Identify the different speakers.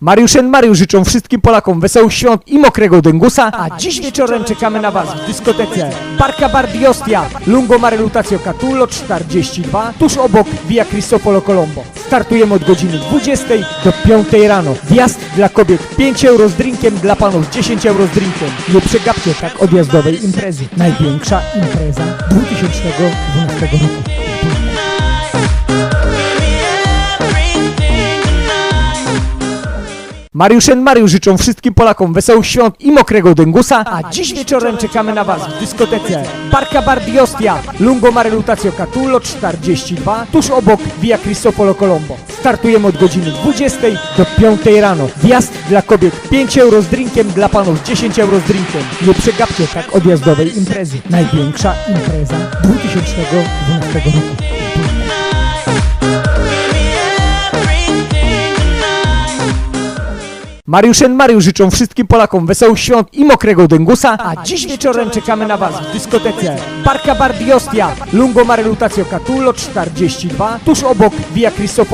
Speaker 1: Mariusz Mariusz życzą wszystkim Polakom wesołych świąt i mokrego dęgusa, a dziś wieczorem czekamy na Was w dyskotece Barca Bar di Ostia, Lungomare Lutazio Catullo 42, tuż obok Via Cristoforo Colombo. Startujemy od godziny 20 do 5 rano. Wjazd dla kobiet 5 euro z drinkiem, dla panów 10 euro z drinkiem. Nie przegapcie tak odjazdowej imprezy. Największa impreza 2012 roku. Mariusz Mariusz życzą wszystkim Polakom wesołych świąt i mokrego dęgusa, a dziś wieczorem czekamy na Was w dyskotece Barca Bar di Ostia, Lungomare Lutazio Catullo 42, tuż obok Via Cristoforo Colombo. Startujemy od godziny 20 do 5 rano. Wjazd dla kobiet 5 euro z drinkiem, dla panów 10 euro z drinkiem. Nie przegapcie tak odjazdowej imprezy. Największa impreza 2012 roku. Mariusz Mariusz życzą wszystkim Polakom wesołych świąt i mokrego dęgusa, a dziś wieczorem czekamy na Was w dyskotece. Barca Bar di Ostia, Lungomare Lutazio Catullo 42, tuż obok Via Cristoforo